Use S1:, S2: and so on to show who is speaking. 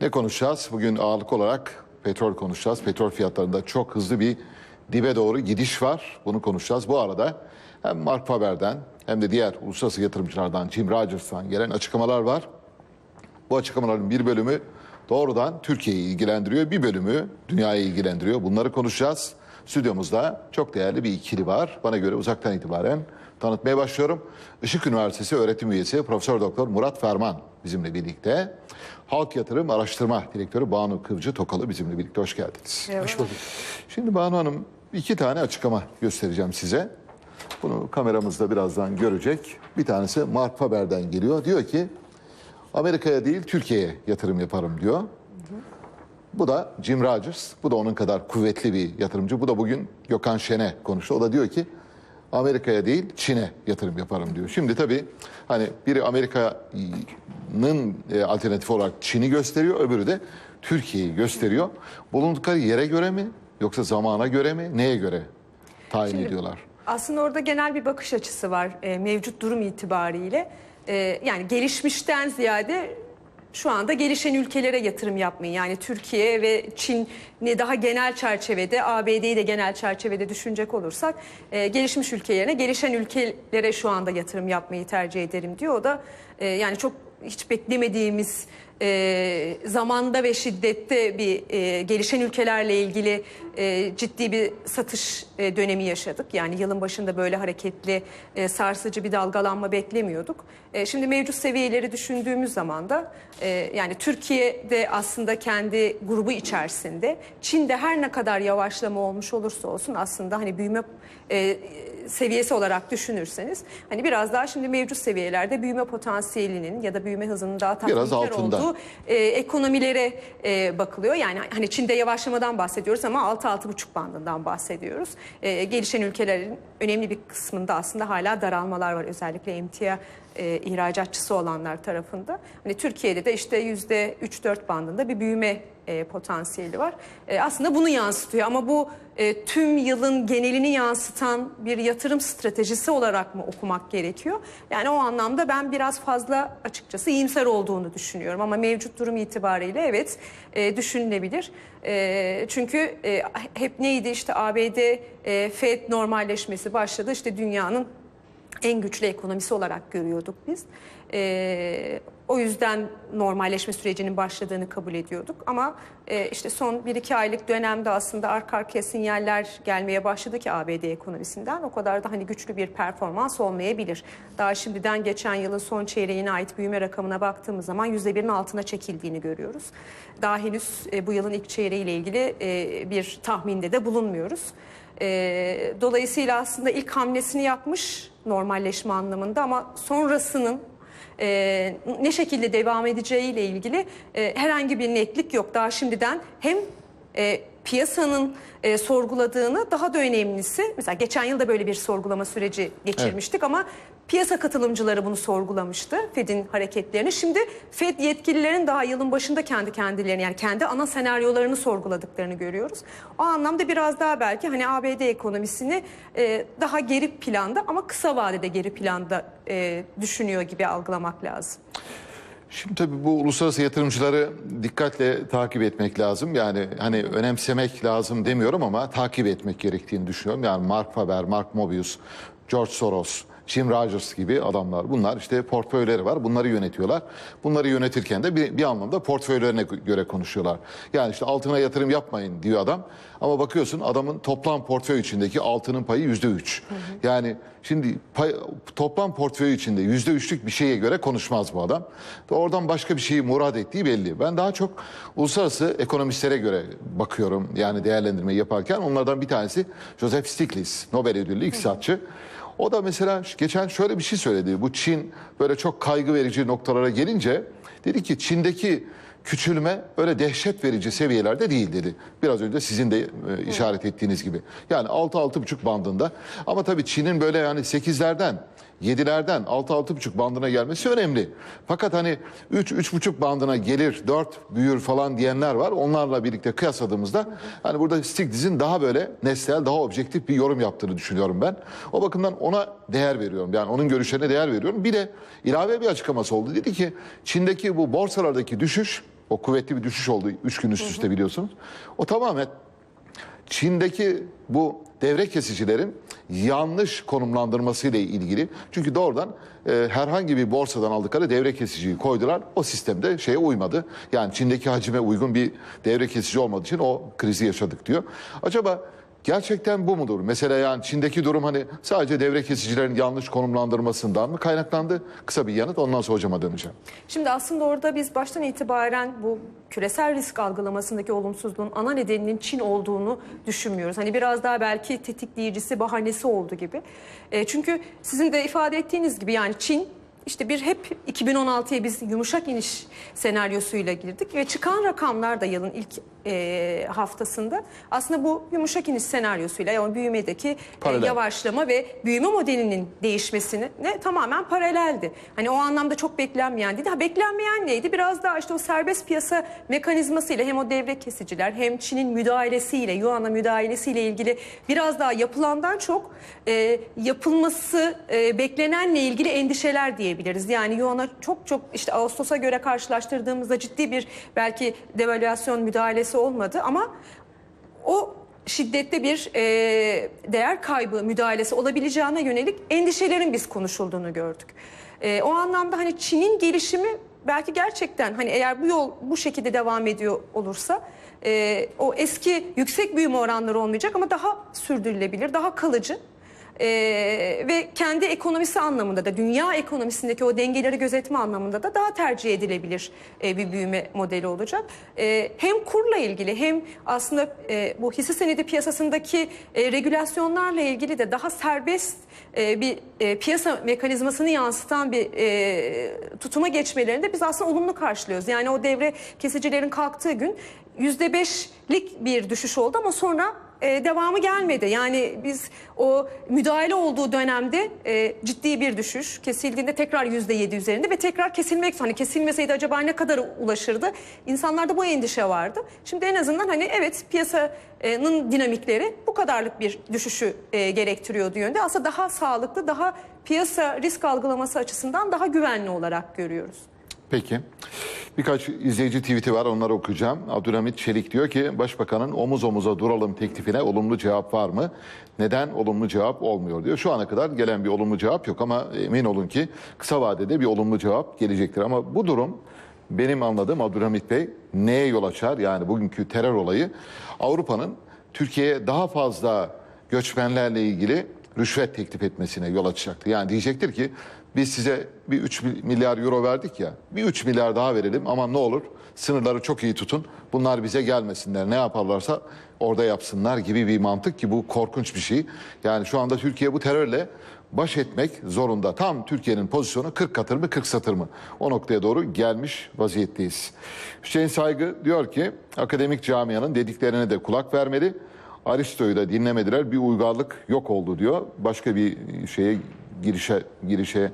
S1: Ne konuşacağız? Bugün ağırlık olarak petrol konuşacağız. Petrol fiyatlarında çok hızlı bir dibe doğru gidiş var. Bunu konuşacağız. Bu arada hem Mark Faber'den hem de diğer uluslararası yatırımcılardan, Jim Rogers'tan gelen açıklamalar var. Bu açıklamaların bir bölümü doğrudan Türkiye'yi ilgilendiriyor. Bir bölümü dünyayı ilgilendiriyor. Bunları konuşacağız. Stüdyomuzda çok değerli bir ikili var. Bana göre uzaktan itibaren tanıtmaya başlıyorum. Işık Üniversitesi öğretim üyesi Profesör Doktor Murat Ferman bizimle birlikte. Halk Yatırım Araştırma Direktörü Banu Kıvcı Tokalı bizimle birlikte. Hoş geldiniz.
S2: Hoş bulduk.
S1: Şimdi Banu Hanım iki tane açıklama göstereceğim size. Bunu kameramızda birazdan görecek. Bir tanesi Mark Faber'den geliyor. Diyor ki Amerika'ya değil Türkiye'ye yatırım yaparım diyor. Bu da Jim Rogers. Bu da onun kadar kuvvetli bir yatırımcı. Bu da bugün Gökhan Şen'e konuştu. O da diyor ki Amerika'ya değil Çin'e yatırım yaparım diyor. Şimdi tabii hani biri Amerika'nın e, alternatifi olarak Çin'i gösteriyor. Öbürü de Türkiye'yi gösteriyor. Bulundukları yere göre mi yoksa zamana göre mi neye göre tayin ediyorlar?
S2: Aslında orada genel bir bakış açısı var e, mevcut durum itibariyle. E, yani gelişmişten ziyade şu anda gelişen ülkelere yatırım yapmayı yani Türkiye ve Çin'i daha genel çerçevede ABD'yi de genel çerçevede düşünecek olursak e, gelişmiş ülkelerine gelişen ülkelere şu anda yatırım yapmayı tercih ederim diyor. O da e, yani çok hiç beklemediğimiz e, zamanda ve şiddette bir e, gelişen ülkelerle ilgili e, ciddi bir satış e, dönemi yaşadık. Yani yılın başında böyle hareketli, e, sarsıcı bir dalgalanma beklemiyorduk. E, şimdi mevcut seviyeleri düşündüğümüz zaman da e, yani Türkiye'de aslında kendi grubu içerisinde, Çin'de her ne kadar yavaşlama olmuş olursa olsun aslında hani büyüme e, seviyesi olarak düşünürseniz hani biraz daha şimdi mevcut seviyelerde büyüme potansiyelinin ya da büyüme hızının daha tatminkar
S1: altında.
S2: Olduğu e, ekonomilere e, bakılıyor. Yani hani Çin'de yavaşlamadan bahsediyoruz ama 6-6,5 bandından bahsediyoruz. E, gelişen ülkelerin önemli bir kısmında aslında hala daralmalar var. Özellikle emtia e, ihracatçısı olanlar tarafında. Hani Türkiye'de de işte yüzde 3-4 bandında bir büyüme e, potansiyeli var. E, aslında bunu yansıtıyor ama bu e, tüm yılın genelini yansıtan bir yatırım stratejisi olarak mı okumak gerekiyor? Yani o anlamda ben biraz fazla açıkçası iyimser olduğunu düşünüyorum ama mevcut durum itibariyle evet e, düşünülebilir. E, çünkü e, hep neydi? İşte ABD e, Fed normalleşmesi başladı. İşte dünyanın en güçlü ekonomisi olarak görüyorduk biz. Ee, o yüzden normalleşme sürecinin başladığını kabul ediyorduk. Ama e, işte son 1-2 aylık dönemde aslında arka arkaya sinyaller gelmeye başladı ki ABD ekonomisinden. O kadar da hani güçlü bir performans olmayabilir. Daha şimdiden geçen yılın son çeyreğine ait büyüme rakamına baktığımız zaman %1'in altına çekildiğini görüyoruz. Daha henüz e, bu yılın ilk çeyreğiyle ilgili e, bir tahminde de bulunmuyoruz. E, dolayısıyla aslında ilk hamlesini yapmış normalleşme anlamında ama sonrasının e, ne şekilde devam edeceğiyle ilgili e, herhangi bir netlik yok. Daha şimdiden hem e, piyasanın e, sorguladığını daha da önemlisi mesela geçen yıl da böyle bir sorgulama süreci geçirmiştik ama piyasa katılımcıları bunu sorgulamıştı Fed'in hareketlerini. Şimdi Fed yetkililerin daha yılın başında kendi kendilerini yani kendi ana senaryolarını sorguladıklarını görüyoruz. O anlamda biraz daha belki hani ABD ekonomisini e, daha geri planda ama kısa vadede geri planda e, düşünüyor gibi algılamak lazım.
S1: Şimdi tabii bu uluslararası yatırımcıları dikkatle takip etmek lazım. Yani hani önemsemek lazım demiyorum ama takip etmek gerektiğini düşünüyorum. Yani Mark Faber, Mark Mobius, George Soros, Jim Rogers gibi adamlar. Bunlar işte portföyleri var. Bunları yönetiyorlar. Bunları yönetirken de bir, bir anlamda portföylerine göre konuşuyorlar. Yani işte altına yatırım yapmayın diyor adam. Ama bakıyorsun adamın toplam portföy içindeki altının payı yüzde üç. Yani şimdi pay, toplam portföy içinde yüzde üçlük bir şeye göre konuşmaz bu adam. Ve oradan başka bir şeyi murad ettiği belli. Ben daha çok uluslararası ekonomistlere göre bakıyorum. Yani değerlendirmeyi yaparken onlardan bir tanesi Joseph Stiglitz, Nobel ödüllü iktisatçı. O da mesela geçen şöyle bir şey söyledi. Bu Çin böyle çok kaygı verici noktalara gelince dedi ki Çin'deki küçülme öyle dehşet verici seviyelerde değil dedi. Biraz önce sizin de e, işaret ettiğiniz gibi. Yani 6-6,5 bandında. Ama tabii Çin'in böyle yani 8'lerden 7'lerden 6-6,5 bandına gelmesi önemli. Fakat hani 3-3,5 bandına gelir 4 büyür falan diyenler var. Onlarla birlikte kıyasladığımızda hani burada Stiglitz'in daha böyle nesnel daha objektif bir yorum yaptığını düşünüyorum ben. O bakımdan ona değer veriyorum. Yani onun görüşlerine değer veriyorum. Bir de ilave bir açıklaması oldu. Dedi ki Çin'deki bu borsalardaki düşüş O kuvvetli bir düşüş oldu 3 gün üst üste biliyorsunuz. O tamamen Çin'deki bu devre kesicilerin yanlış konumlandırmasıyla ilgili. Çünkü doğrudan e, herhangi bir borsadan aldıkları devre kesiciyi koydular. O sistemde şeye uymadı. Yani Çin'deki hacime uygun bir devre kesici olmadığı için o krizi yaşadık diyor. Acaba gerçekten bu mudur? Mesela yani Çin'deki durum hani sadece devre kesicilerin yanlış konumlandırmasından mı kaynaklandı? Kısa bir yanıt ondan sonra hocama döneceğim.
S2: Şimdi aslında orada biz baştan itibaren bu küresel risk algılamasındaki olumsuzluğun ana nedeninin Çin olduğunu düşünmüyoruz. Hani biraz daha belki tetikleyicisi, bahanesi oldu gibi. E, çünkü sizin de ifade ettiğiniz gibi yani Çin işte bir hep 2016'ya biz yumuşak iniş senaryosuyla girdik ve çıkan rakamlar da yılın ilk e, haftasında aslında bu yumuşak iniş senaryosuyla yani büyümedeki e, yavaşlama ve büyüme modelinin değişmesine ne tamamen paraleldi. Hani o anlamda çok beklenmeyen değil. Ha, beklenmeyen neydi? Biraz daha işte o serbest piyasa mekanizmasıyla hem o devre kesiciler hem Çin'in müdahalesiyle, Yuan'a müdahalesiyle ilgili biraz daha yapılandan çok e, yapılması e, beklenenle ilgili endişeler diyebiliriz. Yani Yuan'a çok çok işte Ağustos'a göre karşılaştırdığımızda ciddi bir belki devalüasyon müdahalesi olmadı ama o şiddette bir e, değer kaybı müdahalesi olabileceğine yönelik endişelerin biz konuşulduğunu gördük. E, o anlamda hani Çin'in gelişimi belki gerçekten hani eğer bu yol bu şekilde devam ediyor olursa e, o eski yüksek büyüme oranları olmayacak ama daha sürdürülebilir, daha kalıcı. Ee, ve kendi ekonomisi anlamında da dünya ekonomisindeki o dengeleri gözetme anlamında da daha tercih edilebilir e, bir büyüme modeli olacak. E, hem kurla ilgili hem aslında e, bu hisse senedi piyasasındaki e, regülasyonlarla ilgili de daha serbest e, bir e, piyasa mekanizmasını yansıtan bir e, tutuma geçmelerini de biz aslında olumlu karşılıyoruz. Yani o devre kesicilerin kalktığı gün %5'lik bir düşüş oldu ama sonra e, devamı gelmedi. Yani biz o müdahale olduğu dönemde e, ciddi bir düşüş kesildiğinde tekrar yüzde yedi üzerinde ve tekrar kesilmek hani kesilmeseydi acaba ne kadar ulaşırdı? İnsanlarda bu endişe vardı. Şimdi en azından hani evet piyasanın dinamikleri bu kadarlık bir düşüşü e, gerektiriyordu yönde. Aslında daha sağlıklı, daha piyasa risk algılaması açısından daha güvenli olarak görüyoruz.
S1: Peki. Birkaç izleyici tweet'i var onları okuyacağım. Abdülhamit Çelik diyor ki Başbakanın omuz omuza duralım teklifine olumlu cevap var mı? Neden olumlu cevap olmuyor diyor. Şu ana kadar gelen bir olumlu cevap yok ama emin olun ki kısa vadede bir olumlu cevap gelecektir. Ama bu durum benim anladığım Abdülhamit Bey neye yol açar? Yani bugünkü terör olayı Avrupa'nın Türkiye'ye daha fazla göçmenlerle ilgili rüşvet teklif etmesine yol açacaktır. Yani diyecektir ki biz size bir 3 milyar euro verdik ya bir 3 milyar daha verelim ama ne olur sınırları çok iyi tutun. Bunlar bize gelmesinler ne yaparlarsa orada yapsınlar gibi bir mantık ki bu korkunç bir şey. Yani şu anda Türkiye bu terörle baş etmek zorunda. Tam Türkiye'nin pozisyonu 40 katır mı 40 satır mı? O noktaya doğru gelmiş vaziyetteyiz. Hüseyin Saygı diyor ki akademik camianın dediklerine de kulak vermeli. Aristo'yu da dinlemediler. Bir uygarlık yok oldu diyor. Başka bir şeye girişe girişe